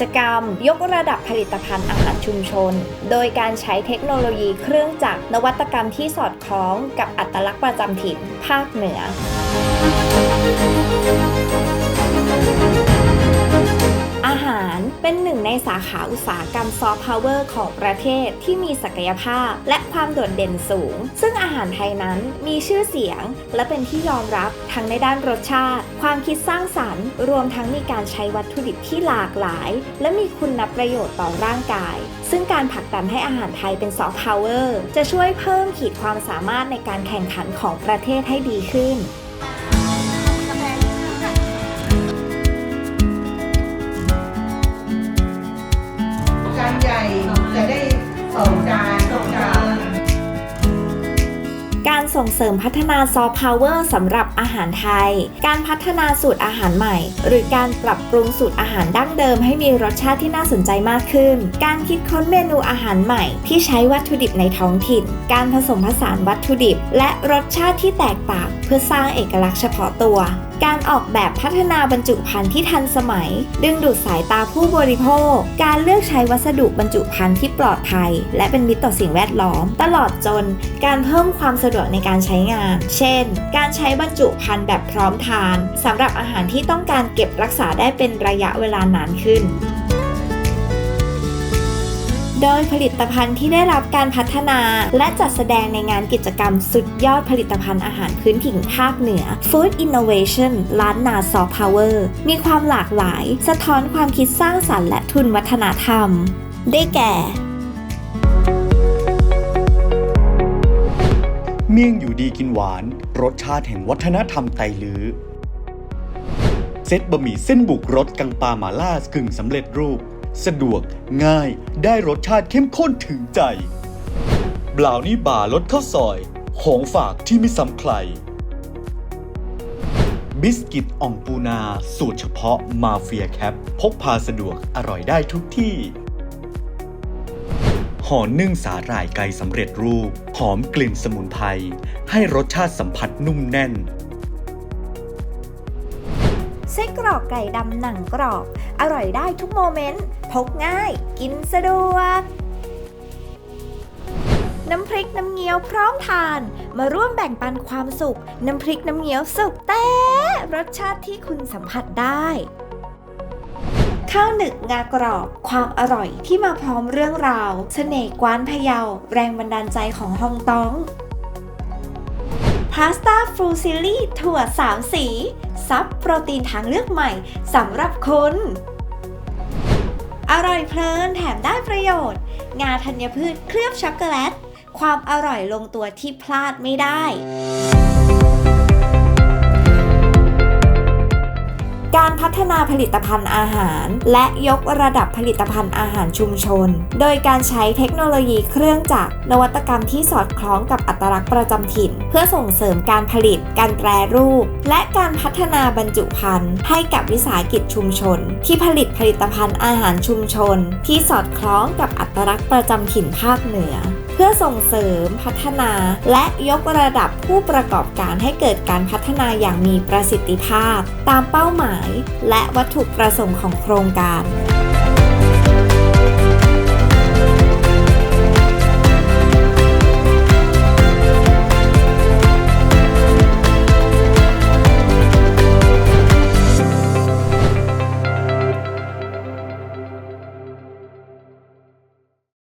จกรรม ยกระดับผลิตภัณฑ์อาหารชุมชน โดยการใช้เทคโนโลยีเครื่องจักรนวัตกรรมที่สอดคล้องกับอัตลักษณ์ประจำถิ่นภาคเหนือ อาหารเป็นหนึ่งในสาขาอุตสาหกรรมซอฟต์พาวเวอร์ของประเทศที่มีศักยภาพและความโดดเด่นสูง ซึ่งอาหารไทยนั้นมีชื่อเสียง และเป็นที่ยอมรับทั้งในด้านรสชาติ ความคิดสร้างสรรค์ รวมทั้งมีการใช้วัตถุดิบที่หลากหลาย และมีคุณประโยชน์ต่อร่างกาย ซึ่งการผลักดันให้อาหารไทยเป็นซอฟต์พาวเวอร์จะช่วยเพิ่มขีดความสามารถในการแข่งขันของประเทศให้ดีขึ้น งจานสงจานการส่งเสริมพัฒนาซอฟต์พาวเวอร์สำหรับอาหารไทย การพัฒนาสูตรอาหารใหม่ หรือการปรับปรุงสูตรอาหารดั้งเดิมให้มีรสชาติที่น่าสนใจมากขึ้น การคิดค้นเมนูอาหารใหม่ ที่ใช้วัตถุดิบในท้องถิ่น การผสมผสานวัตถุดิบ และรสชาติที่แตกต่าง เพื่อสร้างเอกลักษณ์เฉพาะตัว การออกแบบพัฒนาบรรจุภัณฑ์ที่ทันสมัย ดึงดูดสายตาผู้บริโภค การเลือกใช้วัสดุบรรจุภัณฑ์ที่ปลอดภัย และเป็นมิตรต่อสิ่งแวดล้อม ตลอดจนการเพิ่มความสะดวกในการใช้งาน เช่น การใช้บรรจุภัณฑ์แบบพร้อมทานสำหรับอาหารที่ต้องการเก็บรักษาได้เป็นระยะเวลานานขึ้น โดยผลิตภัณฑ์ที่ได้รับการพัฒนา และจัดแสดงในงานกิจกรรมสุดยอดผลิตภัณฑ์อาหารพื้นถิ่นภาคเหนือ Food Innovation ล้านนาซอฟต์พาวเวอร์มีความหลากหลาย สะท้อนความคิดสร้างสรรค์และทุนวัฒนธรรม ได้แก่ เมี่ยงอยู่ดีกินหวาน รสชาติแห่งวัฒนธรรมไตลือ เซตบะหมี่เส้นบุกรสกังปาหมาล่ากึ่งสำเร็จรูป สะดวก ง่าย ได้รสชาติเข้มข้นถึงใจบราวนี่บาร์รสข้าวซอย ของฝากที่ไม่ซ้ำใคร บิสกิตอ่องปูนา สูตรเฉพาะมาเฟียแคป พกพาสะดวกอร่อยได้ทุกที่ห่อนึ่งสาหร่ายไก่สำเร็จรูป หอมกลิ่นสมุนไพรให้รสชาติสัมผัสนุ่มแน่น ส้กรอกไก่ดำหนังกรอบ อร่อยได้ทุกโมเมนต์ พกง่าย กินสะดวก น้ำพริกน้ำเงี้ยวพร้อมทาน มาร่วมแบ่งปันความสุข น้ำพริกน้ำเงี้ยวสุกแต่รสชาติที่คุณสัมผัสได้ข้าวหนึกงากรอบ ความอร่อยที่มาพร้อมเรื่องราว เสน่ห์กวานพะเยา แรงบันดาลใจของฮองตอง พาสต้าฟรูซิลี่ถั่วสามสี ซับโปรตีนทางเลือกใหม่สำหรับคุณอร่อยเพลินแถมได้ประโยชน์ งาธัญพืชเคลือบช็อกโกแลต ความอร่อยลงตัวที่พลาดไม่ได้ การพัฒนาผลิตภัณฑ์อาหาร และยกระดับผลิตภัณฑ์อาหารชุมชน โดยการใช้เทคโนโลยีเครื่องจักรนวัตกรรมที่สอดคล้องกับอัตลักษณ์ประจำถิ่น เพื่อส่งเสริมการผลิต การแปรรูป และการพัฒนาบรรจุภัณฑ์ให้กับวิสาหกิจชุมชน ที่ผลิตผลิตภัณฑ์อาหารชุมชน ที่สอดคล้องกับอัตลักษณ์ประจำถิ่นภาคเหนือเพื่อส่งเสริมพัฒนา และยกระดับผู้ประกอบการให้เกิดการพัฒนาอย่างมีประสิทธิภาพ ตามเป้าหมาย และวัตถุประสงค์ของโครงการ